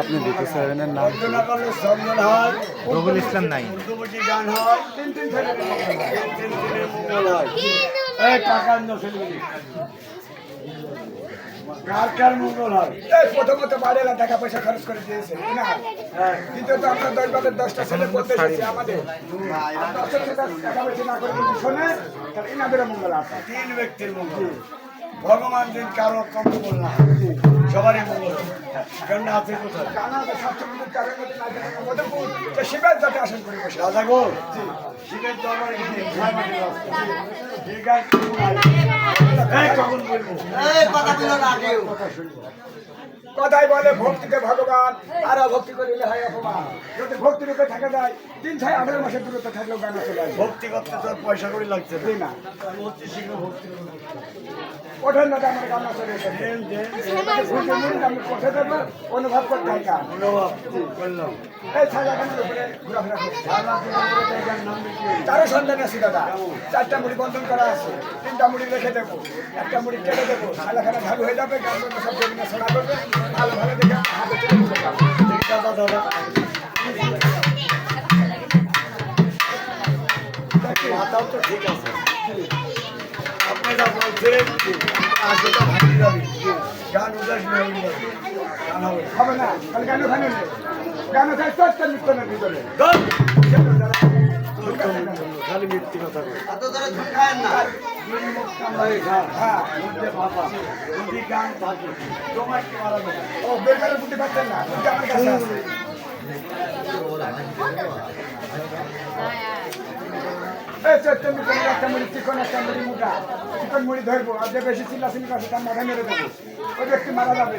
আপনি দিতে সেভেনের নাম রবিউল ইসলাম নাই প্রথমত টাকা পয়সা খরচ করে দিয়েছে। না? হ্যাঁ কিন্তু আমরা দশ বাদের দশটা ছেলে বলতে এসেছি আমাদের। আর দশটা ছেলে টাকা পয়সা না করে শোনে তাহলে ইনাদেরও মঙ্গল আছে তিন ব্যক্তির মঙ্গল। ভগবান দিন কারও কম মঙ্গল না সবারই মঙ্গল কারণ আছে কোথায়? শিবের যাতে আসন করে বসে রাজা গো শিবের দরবারে কখন বলব কথা শুনব। কথাই বলে ভক্তিতে ভগবান আর অভক্তি করিলে হয় অপমান। যদি ভক্তি রূপে থাকা যায় তিন ছয় আঠারো মাসের দূরত্ব থাকলেও গান চলে আসবে ভক্তি করতে তোর পয়সা করে লাগছে না। অতি শীঘ্র ভক্তি ওঠেন না আমার গান্না চলে আমি কোথায় দেবো অনুভব করতে হয় গান। অনুভব করলাম। এই ছায়া গানের উপরে ঘোরাফেরা তারও সন্ধান আছে দাদা। চারটা মুড়ি বন্ধন করা আছে। তিনটা মুড়ি রেখে দেবো একটা মুড়ি কেটে দেবো। খালাখানা ঝাড়ু হয়ে যাবে গান সব জমিনে শোনা করবে। মাথাও তো ঠিক আছে আপনি বলছেন আসলে ভাঙি যাবে গান উদাস হয়ে যাবে গান হবে না, তাহলে গান ওখানে গান ওখানে চর্চা নৃত্য না ভিতরে। খালি মিথ্যে কথা বলে হ্যাঁ, মধ্যে বাবা, যদি গান থাকে, তোমার কি মারা যাবে? ও, বের করে বুঝতে পারছেন না? বুঝতে আমার কাছে আছে। এই চৈতন্য কোনো একটা মুড়ি চিকন একটা মুড়ি মোটা চিকন মুড়ি ধরবো আর যে বেশি চিল্লাচিল্লি করছে তার মাথা মেরে দেবো ওই ব্যক্তি মারা যাবে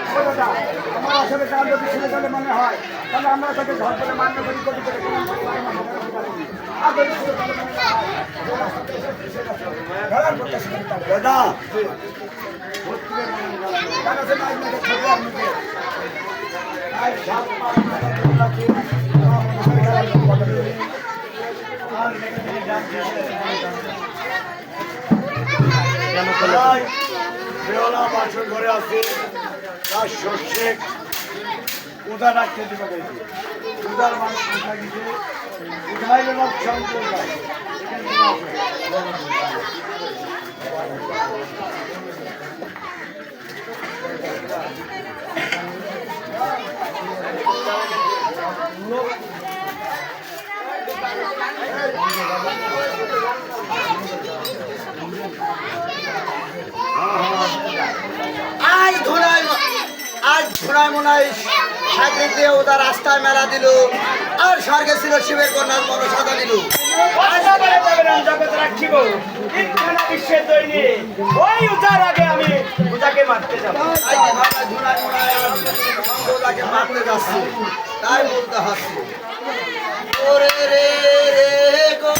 আমার আসলে গান যদি গেলে মনে হয় তাহলে আমরা তাকে ঘর করে মান্য করি করি করে তার দাদা গান আছে না আপনাকে ছোট আপনাকে আর ঝাপ পাড় করে রাখি, আর লেগে থেকে গান বেওলা বাছর ঘরে আছে তার শস্যে উদা রাখতে দিবে গেছে উদার মানুষ উঠা গেছে উঠাইলে না সংকট আজ ধরায় মনে হয় সাইকেল দিয়ে ওটা রাস্তায় মেলা দিল। আর স্বর্গে ছিল শিবের কন্যার বড় সাদা দিল তাই মনে বলতে ওরে রে রে গো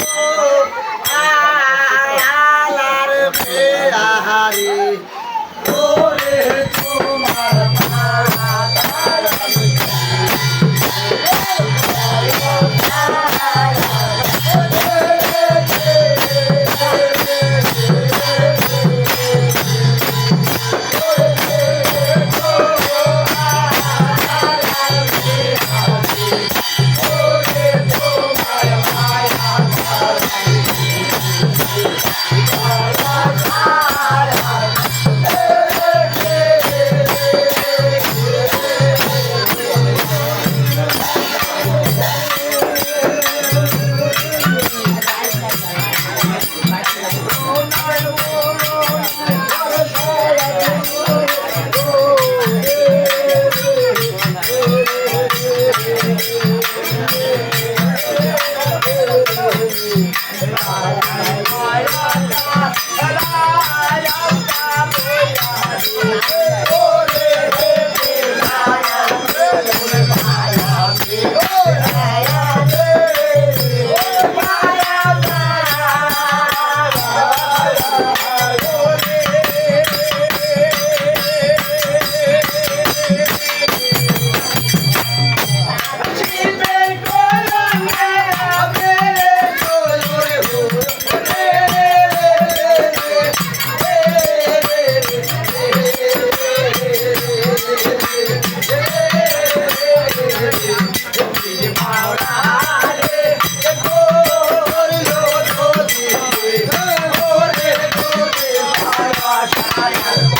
ও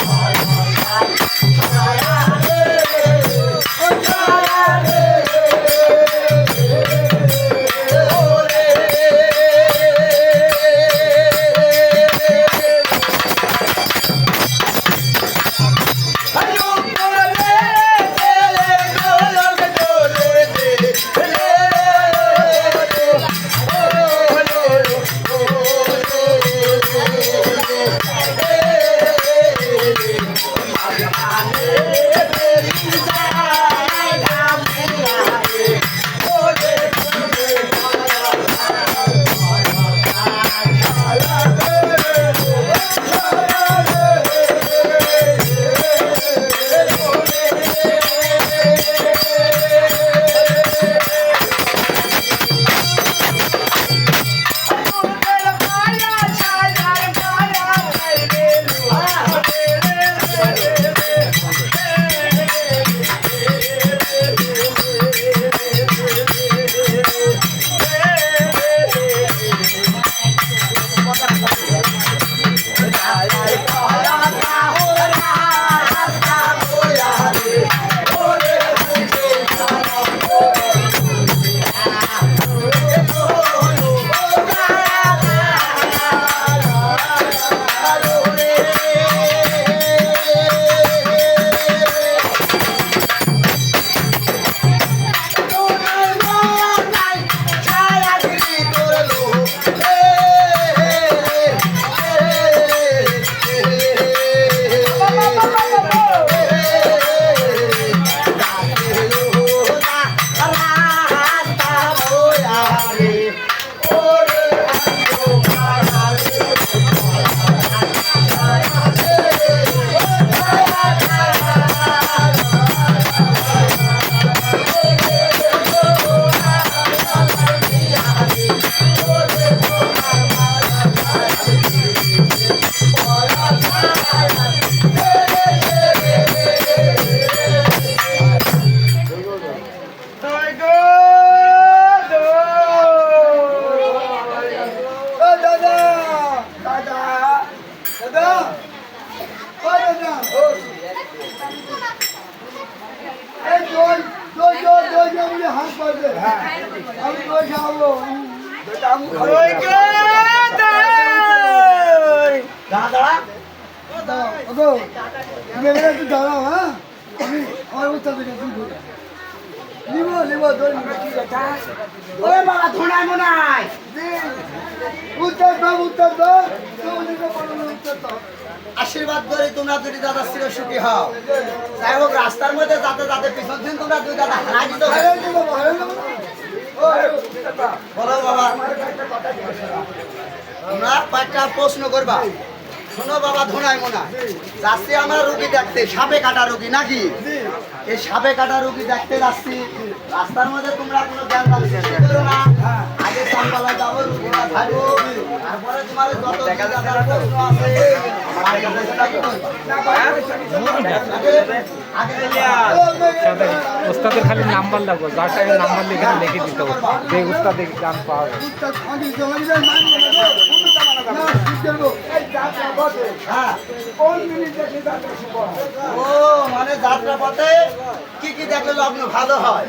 আশীর্বাদ করে তোমরা দুটি দাদা চির সুখী হও। যাই হোক, রাস্তার মধ্যে যাতে যাতে পিছন দিন তোমরা দুই দাদা হারাই দিতে বলো বাবা। তোমরা কয়েকটা প্রশ্ন করবা। শোনো বাবা ধুনাই মোনা যাচ্ছি আমরা রুগী দেখতে। সাপে কাটা রুগী নাকি? এই সাপে কাটা রুগী দেখতে যাচ্ছি। রাস্তার মধ্যে তোমরা কোনো জ্ঞান করো না। আগে সামবালা যাব রুগীরা থাকব। তারপরে তোমার যত দাদার প্রশ্ন আছে ওস্তাদের খালি নাম্বার লাগবে যার টাইমে নাম্বার লিখে লিখে দিতে হবে। যে উস্তাদের গান পাওয়া ও মানে যাত্রা পথে কি কি দেখলে লগ্ন ভালো হয়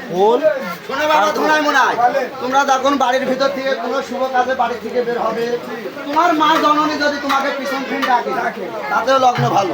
শুনে বাবা ধুনাই মোনাই। তোমরা যখন বাড়ির ভিতর থেকে কোনো শুভ কাজে বাড়ি থেকে বের হবে। তোমার মা জননী যদি তোমাকে পিছন ফিন ডাকে তাতেও লগ্ন ভালো।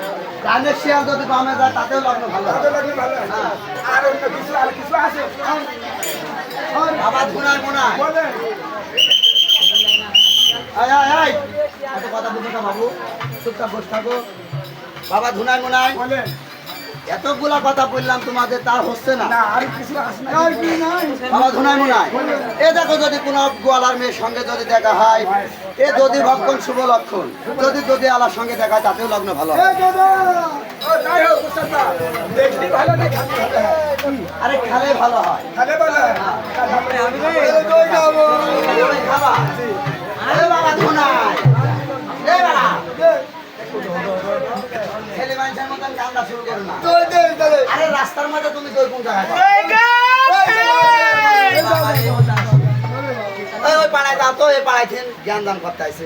ডানের শিয়াল যদি বামে যায় তাতেও লগ্ন ভালো। হয়। আর অন্য কিছু আর কিছু আছে? আয় আয় আয় এত কথা বুঝো না বাবু। চুপচাপ বসে থাকো। বাবা ধুনায় মোনায় বলেন। এতগুলা কথা বললাম তোমাদের তা হচ্ছে না। আর আর বাবা ধুনায় মোনায় এ দেখো যদি কোনো গোয়ালার মেয়ের সঙ্গে যদি দেখা হয় এ যদি ভক্ষণ শুভ লক্ষণ যদি যদি আলার সঙ্গে দেখা হয় তাতেও লগ্ন ভালো হয় এ দাদা! ও তাই হোক উস্তাদ না দেখলি ভালো না খালি ভালো হয় আরে খালে ভালো হয় খালে ভালো হয় তুমি খাবা আরে বাবা ধুনাই এ বাবা ছেলে মানুষের কান্দা শুরু করো না। আরে রাস্তার মধ্যে তুমি দই কোন জায়গায়? ওই ওই পাড়ায় যাও তো এই পাড়ায় জ্ঞান দান করতে আইছে।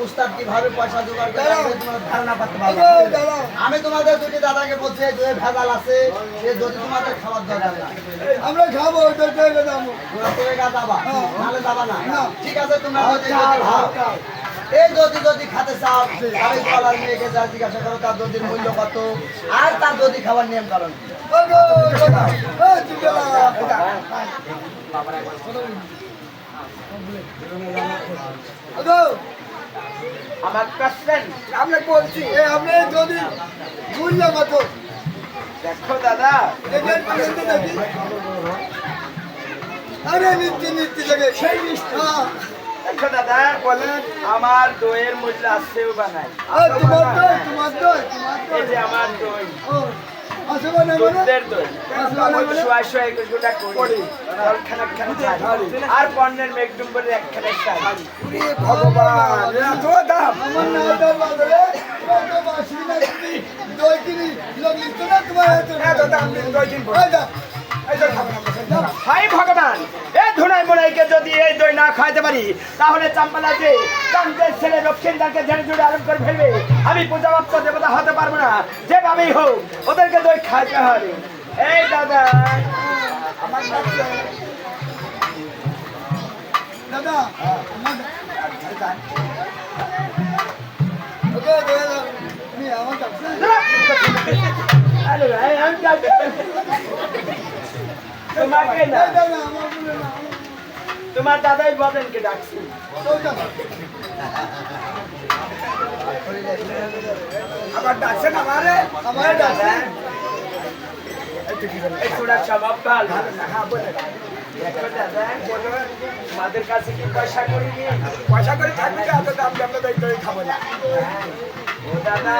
উস্তাদ কীভাবে পয়সা জোগাড় করে ধারণা করতে পারবে আমি তোমাদের দুটি দাদাকে বলছি দুয়ে ভেজাল আছে সে যদি তোমাদের খাবার দরকার আমরা খাব তোমরা দাবা নাহলে দাবা না ঠিক আছে তোমরা যদি এই যদি যদি খেতে চাও আমি কলার মেয়েকে যা জিজ্ঞাসা করো তার দধির মূল্য কত আর তার দধি খাবার নিয়ম কারণ কি? আমার কোশ্চেন আমরা বলছি আপনি যদি মূল্য কত দেখো দাদা। আরে নিত্য নিত্য দেখে। সেই হ্যাঁ। দেখো দাদা বলেন আমার দইয়ের মূল্য আসছেও বা নাই আর তোমার দই তোমার দই এই যে আমার দই। দুধের দই আসবে না সোয়া সোয়া একুশ গোটা করি খানা খানা আর পণ্যের মেঘডুম্বরের একখানে চাই ভগবান। এরা দাম। আমার না দই বাজারে কত মাসি না দই কিনি লোক লিখতো না তোমার এত দাম দই কিনবো হাই ভগবান এ ধুনাই মোনাইকে যদি এই দই না খাইতে পারি তাহলে চাম্পালা যে চান্দের ছেলে দক্ষিণদারকে ঝেড়ে ঝুড়ে আরম্ভ করে ফেলবে আমি পূজাভক্ত দেবতা হতে পারব না। যেভাবেই হোক ওদেরকে দই খাইতে হবে। এই দাদা আমার দাদা আমার আমি। তোমাকে না। তোমার দাদাই বদেনকে ডাকছি। দই দাও আবার ডাকছেন আমারে? আমার দাদা হ্যাঁ। বলে? দেখো দাদা আমাদের কাছে কি পয়সা করি পয়সা করে থাকবে এত দাম আমরা খাব না। ও দাদা।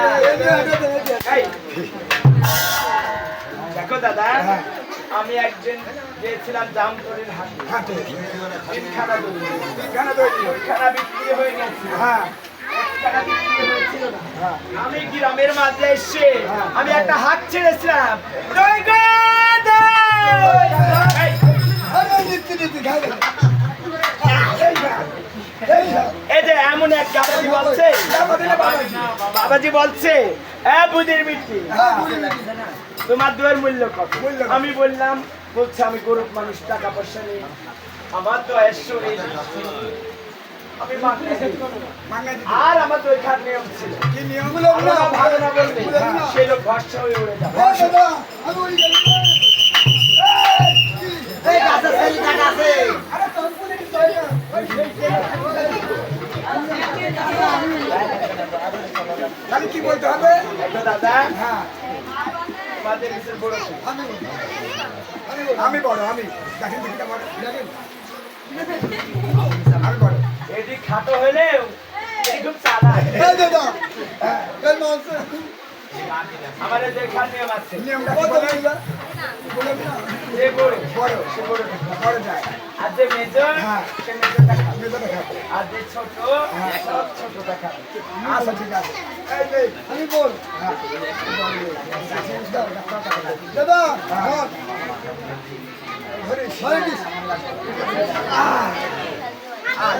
দেখো দাদা হ্যাঁ। আমি একজন গিয়েছিলাম জামতলির হাটে। তিনখানা। বিক্রি হয়ে গেছে। হ্যাঁ। আমি গ্রামের মাঝে এসে আমি একটা হাত ছেড়েছিলাম। এই, যে এমন এক বাবাজি বলছে। বাবাজি মিট্টি তোমার দুয়ের মূল্য কত? আমি বললাম বলছে আমি গরিব মানুষ টাকা পয়সা নেই। আমার তো আর আমার তো ওইখান নিয়ম ছিল। কি ভালো না বললে সেই লোক ভরসা হয়ে উড়ে যাবে। কি বলতে হবে? দাদা। হ্যাঁ তোমাদের বিশেষ বড় ছেলে। আমি বড় আমি দেখেন দেখি আমার দেখেন। আমি বড় এটি খাটো হলেও খুব চালা দাদা আমার দেখার নিয়ম আছে নিয়মটা কত? দিলা বলে সে বড় যায় আর যে মেজর। সে মেজরটা খাবে আমি তো দেখাবো আর ছোট ছোটটা খাবে আচ্ছা ঠিক আছে এই যে আমি বল দাদা হ্যাঁ ধরিস হরে কৃষ্ণ আয় আরে